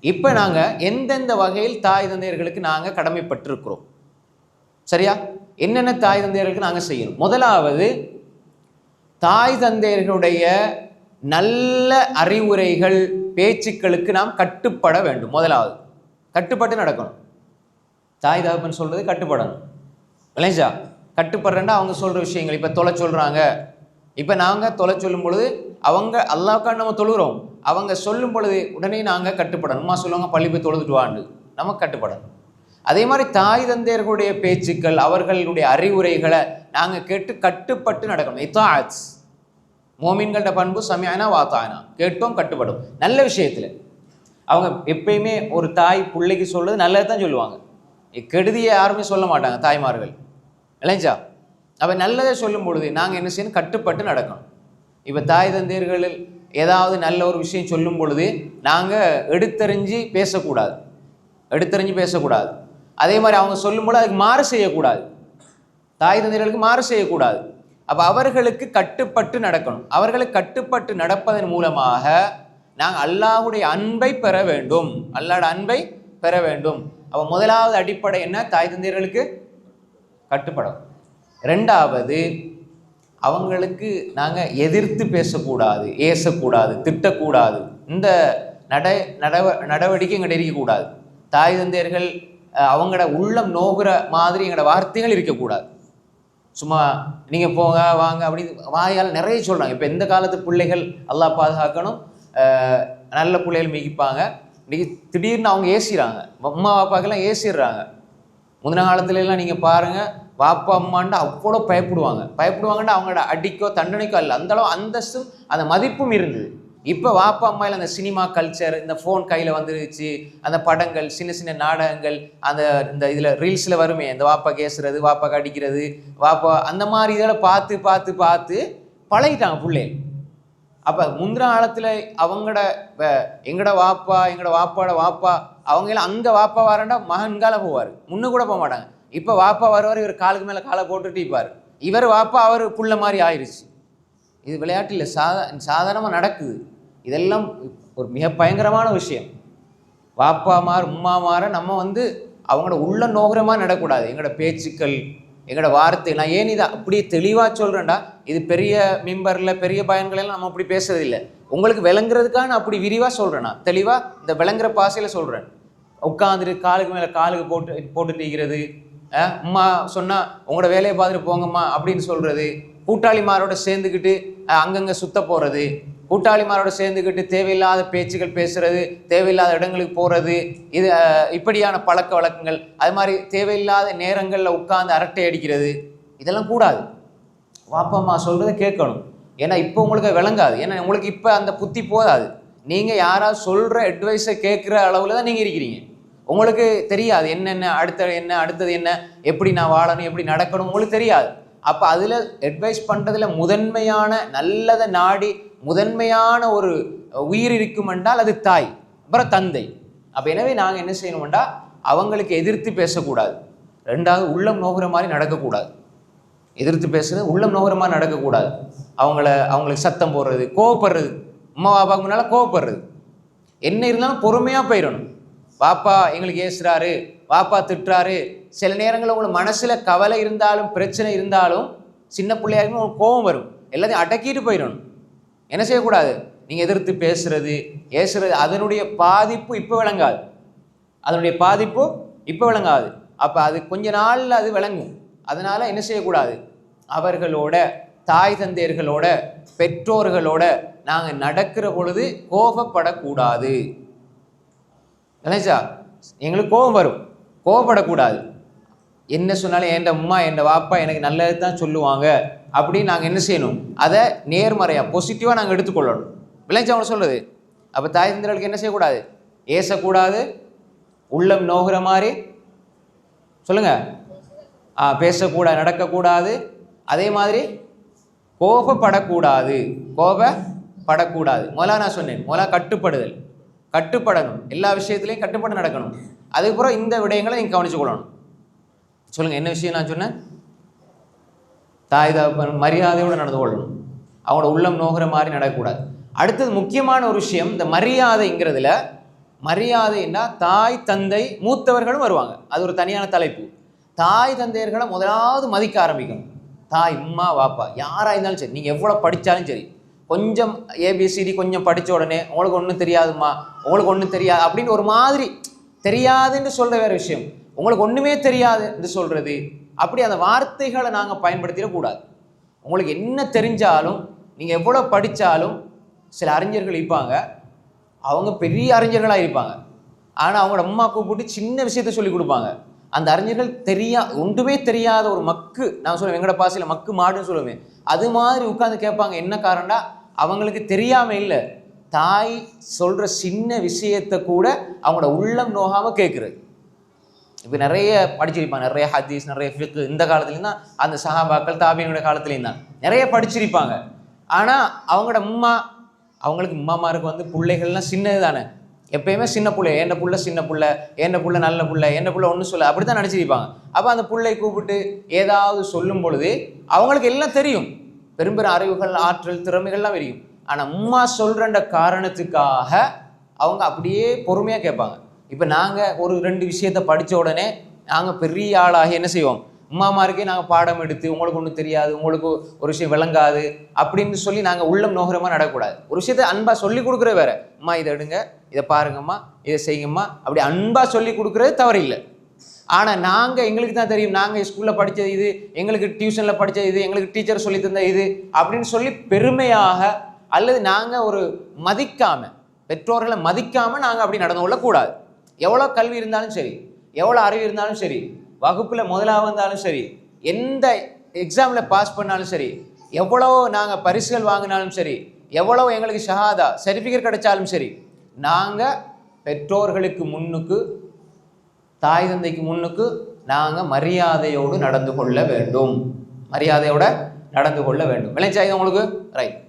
இப்போ நாங்கள் எந்தெந்த வகையில் தாய் தந்தையர்களுக்கு நாங்கள் கடமைப்பட்டிருக்கிறோம்? சரியா? என்னென்ன தாய் தந்தையர்களுக்கு நாங்கள் செய்யணும்? முதலாவது தாய் தந்தையர்களுடைய நல்ல அறிவுரைகள் பேச்சுக்களுக்கு நாம் கட்டுப்பட வேண்டும். முதலாவது கட்டுப்பட்டு நடக்கணும். தாய் தகப்பன் சொல்றது கட்டுப்படணும். இல்லைஞ்சா கட்டுப்படுறேன்னா அவங்க சொல்ற விஷயங்கள். இப்போ தொலை சொல்றாங்க. இப்போ நாங்கள் தொலை சொல்லும் பொழுது அவங்க அல்லாவுக்காக நம்ம தொழுகிறோம். அவங்க சொல்லும் பொழுது உடனே நாங்கள் கட்டுப்படணும். அம்மா சொல்லுவாங்க பள்ளி போய் தொழுதுட்டு வாண்டு நம்ம கட்டுப்படணும். அதே மாதிரி தாய் தந்தையர்களுடைய பேச்சுக்கள் அவர்களுடைய அறிவுரைகளை நாங்கள் கேட்டு கட்டுப்பட்டு நடக்கணும். இத்தாட்ஸ் மோமின்கள்ட பண்பு சமயானா வாத்தானா கேட்டோம் கட்டுப்படும். நல்ல விஷயத்தில். அவங்க எப்பயுமே ஒரு தாய் பிள்ளைக்கு சொல்கிறது நல்லது தான் சொல்லுவாங்க கெடுதியை யாருமே சொல்ல மாட்டாங்க தாய்மார்கள். இல்லைஞ்சா அப்போ நல்லதை சொல்லும் பொழுது நாங்கள் என்ன செய்யணும்? கட்டுப்பட்டு நடக்கணும். இப்போ தாய் தந்தையர்களில் ஏதாவது நல்ல ஒரு விஷயம் சொல்லும் பொழுது நாங்கள் எடுத்தறிஞ்சு பேசக்கூடாது. எடுத்தறிஞ்சு பேசக்கூடாது. அதே மாதிரி அவங்க சொல்லும்போது அதுக்கு மாறு செய்யக்கூடாது. தாய் தந்தையர்களுக்கு மாறு செய்யக்கூடாது. அப்போ அவர்களுக்கு கட்டுப்பட்டு நடக்கணும். அவர்களுக்கு கட்டுப்பட்டு நடப்பதன் மூலமாக நாங்கள் அல்லாஹுடைய அன்பை பெற வேண்டும். அல்லாட அன்பை பெற வேண்டும். அப்போ முதலாவது அடிப்படை என்ன? தாய் தந்தையர்களுக்கு கட்டுப்படும். ரெண்டாவது அவங்களுக்கு நாங்கள் எதிர்த்து பேசக்கூடாது ஏசக்கூடாது திட்டக்கூடாது. இந்த நட நடவ நடவடிக்கை எங்கள்கிட்ட இருக்கக்கூடாது. தாய் தந்தையர்கள் அவங்களோட உள்ளம் நோகுற மாதிரி எங்களோட வார்த்தைகள் இருக்கக்கூடாது. சும்மா நீங்கள் போங்க வாங்க அப்படின்னு வாயால் நிறைய சொல்கிறாங்க இப்போ இந்த காலத்து பிள்ளைகள் எல்லாம் பாதுகாக்கணும். நல்ல பிள்ளைகள் மிகிப்பாங்க இன்றைக்கி திடீர்னு அவங்க ஏசிறாங்க. அம்மா பாப்பாக்கெல்லாம் ஏசிடுறாங்க முந்தின காலத்துலலாம் நீங்கள் பாருங்கள் வாப்பா அம்மான்னு அவ்வளோ பயப்படுவாங்க. பயப்படுவாங்கன்னா அவங்களோட அடிக்கோ தண்டனைக்கோ இல்லை அந்தளவு அந்தஸ்தும் அந்த மதிப்பும் இருந்தது. இப்போ வாப்பா அம்மாயில் அந்த சினிமா கல்ச்சர் இந்த ஃபோன் கையில் வந்துருச்சு. அந்த படங்கள் சின்ன சின்ன நாடகங்கள் அந்த இந்த இதில் ரீல்ஸில் வருமே. இந்த வாப்பா கேசுறது வாப்பா கடிக்கிறது வாப்பா அந்த மாதிரி இதெல்லாம் பார்த்து பார்த்து பார்த்து பழகிட்டாங்க பிள்ளைகள் அப்போ முந்தின காலத்தில் அவங்களோட வ- எங்கட வாப்பா எங்கட வாப்பாட வாப்பா அவங்க எல்லாம் அங்கே வாப்பா வரண்டா மகன்கால போவார். முன்னே கூட போக மாட்டாங்க. இப்போ வாப்பா வருவார் இவர் காலுக்கு மேலே காலை போட்டுட்டு இருப்பார். இவர் வாப்பா அவர் புள்ள மாதிரி ஆயிடுச்சு இது விளையாட்டில் சாதா சாதாரணமாக நடக்குது. இதெல்லாம் ஒரு மிக பயங்கரமான விஷயம். வாப்பா மார் உம்மா மாற நம்ம வந்து அவங்களோட உள்ள நோகரமாக நடக்கூடாது. எங்களோட பேச்சுக்கள் எங்களோட வார்த்தை நான் ஏன் இதை அப்படியே தெளிவாக சொல்கிறேன்டா இது பெரிய மிம்பரில் பெரிய பயன்களெல்லாம் நம்ம அப்படி பேசுறதில்லை. உங்களுக்கு விளங்குறதுக்காக நான் அப்படி விரிவாக சொல்கிறேன் நான் தெளிவாக இந்த விளங்குற பாசையில் சொல்கிறேன் உட்காந்துட்டு காலுக்கு மேலே காலுக்கு போட்டு போட்டு நிற்கிறது அம்மா சொன்னால் உங்களோட வேலையை பார்த்துட்டு போங்கம்மா அப்படின்னு சொல்கிறது கூட்டாளிமாரோட சேர்ந்துக்கிட்டு அங்கங்கே சுத்த போகிறது கூட்டாளிமாரோட சேர்ந்துக்கிட்டு தேவையில்லாத பேச்சுகள் பேசுறது தேவையில்லாத இடங்களுக்கு போகிறது இது இப்படியான பழக்க வழக்கங்கள். அது மாதிரி தேவையில்லாத நேரங்களில் உட்காந்து அரட்டை அடிக்கிறது. இதெல்லாம் கூடாது. வாப்பா அம்மா சொல்கிறத கேட்கணும். ஏன்னா இப்போ உங்களுக்கு விளங்காது. ஏன்னா உங்களுக்கு இப்போ அந்த புத்தி போதாது. நீங்கள் யாராவது சொல்கிற அட்வைஸை கேட்குற அளவில் தான் நீங்கள் இருக்கிறீங்க. உங்களுக்கு தெரியாது என்னென்ன அடுத்த என்ன அடுத்தது என்ன எப்படி நான் வாழணும் எப்படி நடக்கணும் உங்களுக்கு தெரியாது. அப்போ அதில் அட்வைஸ் பண்ணுறதுல முதன்மையான நல்லதை நாடி முதன்மையான ஒரு உயிர் இருக்கும் என்றால் அது தாய் அப்புறம் தந்தை. அப்போ எனவே நாங்கள் என்ன செய்யணும்டா அவங்களுக்கு எதிர்த்து பேசக்கூடாது. ரெண்டாவது உள்ளம் நோகிற மாதிரி நடக்கக்கூடாது. எதிர்த்து பேசுறது உள்ளம் நோகிற மாதிரி நடக்கக்கூடாது. அவங்கள அவங்களுக்கு சத்தம் போடுறது கோவப்படுறது. அம்மா பாப்பாக்கு முன்னால் கோவப்படுறது. என்ன இருந்தாலும் பொறுமையாக போயிடணும். பாப்பா எங்களுக்கு ஏசுறாரு. வாப்பா திட்டுறாரு. சில நேரங்களில் உங்களுக்கு மனசில் கவலை இருந்தாலும் பிரச்சனை இருந்தாலும் சின்ன பிள்ளையாக உங்களுக்கு கோபம் வரும். எல்லாத்தையும் அடக்கிட்டு போயிடணும். என்ன செய்யக்கூடாது? நீங்கள் எதிர்த்து பேசுறது ஏசுறது அதனுடைய பாதிப்பு இப்போ விளங்காது. அதனுடைய பாதிப்பு இப்போ விளங்காது. அப்போ அது கொஞ்ச நாளில் அது விளங்கும். அதனால் என்ன செய்யக்கூடாது? அவர்களோட தாய் தந்தையர்களோட பெற்றோர்களோட நாங்கள் நடக்கிற பொழுது கோபப்படக்கூடாது. கணேஷா எங்களுக்கு கோபம் வரும். கோபப்படக்கூடாது. என்ன சொன்னாலும் என் அம்மா என் வாப்பா எனக்கு நல்லது தான் சொல்லுவாங்க. அப்படின்னு நாங்கள் என்ன செய்யணும்? அதை நேர்மறையாக பாசிட்டிவாக நாங்கள் எடுத்துக்கொள்ளணும். விளைஞ்சா அவங்க சொல்லுது அப்போ தாய் தந்திரர்களுக்கு என்ன செய்யக்கூடாது? ஏசக்கூடாது உள்ளம் நோகிற மாதிரி. சொல்லுங்க. ஆ பேசக்கூடாது நடக்கக்கூடாது. அதே மாதிரி கோபப்படக்கூடாது. கோபப்படக்கூடாது. முதல்ல நான் சொன்னேன் முதல்ல கட்டுப்படுதல். கட்டுப்படணும். எல்லா விஷயத்துலையும் கட்டுப்பாடு நடக்கணும். அதுக்கப்புறம் இந்த விடயங்களை நீங்கள் கவனிச்சு கொள்ளணும். சொல்லுங்கள் என்ன விஷயம் நான் சொன்னேன்? தாய் தகப்பன் மரியாதையோடு நடந்து கொள்ளணும். அவங்களோட உள்ளம் நோகிற மாதிரி நடக்கக்கூடாது. அடுத்தது முக்கியமான ஒரு விஷயம் இந்த மரியாதைங்கிறதுல மரியாதைன்னா தாய் தந்தை மூத்தவர்களும் வருவாங்க. அது ஒரு தனியான தலைப்பு. தாய் தந்தையர்களை முதலாவது மதிக்க ஆரம்பிக்கணும். தாய் உம்மா வாப்பா யாராக இருந்தாலும் சரி நீங்கள் எவ்வளோ படித்தாலும் சரி கொஞ்சம் ஏபிசிடி கொஞ்சம் படித்த உடனே உங்களுக்கு ஒன்றும் தெரியாதும்மா உங்களுக்கு ஒன்றும் தெரியாது அப்படின்னு ஒரு மாதிரி தெரியாதுன்னு சொல்கிற வேறு விஷயம். உங்களுக்கு ஒன்றுமே தெரியாது என்று சொல்கிறது அப்படி அந்த வார்த்தைகளை நாங்கள் பயன்படுத்திடக்கூடாது உங்களுக்கு என்ன தெரிஞ்சாலும் நீங்கள் எவ்வளோ படித்தாலும் சில அறிஞர்கள் இருப்பாங்க. அவங்க பெரிய அறிஞர்களாக இருப்பாங்க. ஆனால் அவங்களோட அம்மா கூப்பிட்டு சின்ன விஷயத்த சொல்லி கொடுப்பாங்க. அந்த அறிஞர்கள் தெரியா ஒன்றுமே தெரியாத ஒரு மக்கு நான் சொல்லுவேன் எங்கட பாசையில் மக்கு மாடுன்னு சொல்லுவேன். அது மாதிரி உட்காந்து கேட்பாங்க. என்ன காரணம்னா அவங்களுக்கு தெரியாம இல்லை. தாய் சொல்கிற சின்ன விஷயத்தை கூட அவங்களோட உள்ளம் நோகாமல் கேட்குறது இப்போ நிறைய படிச்சிருப்பாங்க நிறைய ஹதீஸ் நிறைய ஃபிக்கு இந்த காலத்துலேயும் தான் அந்த சஹாபாக்கள் தாபியனுடைய காலத்துலேயும் தான் நிறைய படிச்சிருப்பாங்க. ஆனால் அவங்களோட அம்மா அவங்களுக்கு அம்மாமாருக்கு வந்து பிள்ளைகள்லாம் சின்னது தானே. எப்பயுமே சின்ன பிள்ளை என்ன புள்ள சின்ன புள்ள? என்ன புள்ள நல்ல புள்ள? என்ன புள்ள ஒன்றும் சொல்ல அப்படி தான் நினச்சிருப்பாங்க. அப்போ அந்த பிள்ளை கூப்பிட்டு ஏதாவது சொல்லும் பொழுது அவங்களுக்கு எல்லாம் தெரியும். பெரும் பெரும் அறிவுகள் ஆற்றல் திறமைகள்லாம் தெரியும் ஆனால் உம்மா சொல்கிறன்ற காரணத்துக்காக அவங்க அப்படியே பொறுமையாக கேட்பாங்க. இப்போ நாங்கள் ஒரு ரெண்டு விஷயத்தை படித்த உடனே நாங்கள் பெரிய ஆளாகி என்ன செய்வோம்? உமாமாருக்கே நாங்கள் பாடம் எடுத்து உங்களுக்கு ஒன்றும் தெரியாது உங்களுக்கு ஒரு விஷயம் விளங்காது அப்படின்னு சொல்லி நாங்கள் உள்ளம் நோகிறமா நடக்கக்கூடாது. ஒரு விஷயத்த அன்பாக சொல்லி கொடுக்குறது வேற. அம்மா இதை எடுங்க இதை பாருங்கம்மா இதை செய்யுங்கம்மா அப்படி அன்பாக சொல்லி கொடுக்குறது தவறில்லை. ஆனால் நாங்கள் எங்களுக்கு தான் தெரியும் நாங்கள் ஸ்கூலில் படித்தது இது எங்களுக்கு டியூஷனில் படித்தது இது எங்களுக்கு டீச்சர் சொல்லி தந்த இது அப்படின்னு சொல்லி பெருமையாக அல்லது நாங்கள் ஒரு மதிக்காமல் பெற்றோர்களை மதிக்காமல் நாங்கள் அப்படி நடந்து கொள்ளக்கூடாது எவ்வளோ கல்வி இருந்தாலும் சரி எவ்வளோ அறிவு இருந்தாலும் சரி வகுப்பில் முதலாக வந்தாலும் சரி எந்த எக்ஸாமில் பாஸ் பண்ணாலும் சரி எவ்வளோ நாங்கள் பரிசுகள் வாங்கினாலும் சரி எவ்வளோ எங்களுக்கு ஷஹாதா சர்டிஃபிகேட் கிடைச்சாலும் சரி நாங்கள் பெற்றோர்களுக்கு முன்னுக்கு தாய் தந்தைக்கு முன்னுக்கு நாங்கள் மரியாதையோடு நடந்து கொள்ள வேண்டும். மரியாதையோட நடந்து கொள்ள வேண்டும். விளைச்சாயுது உங்களுக்கு? ரைட்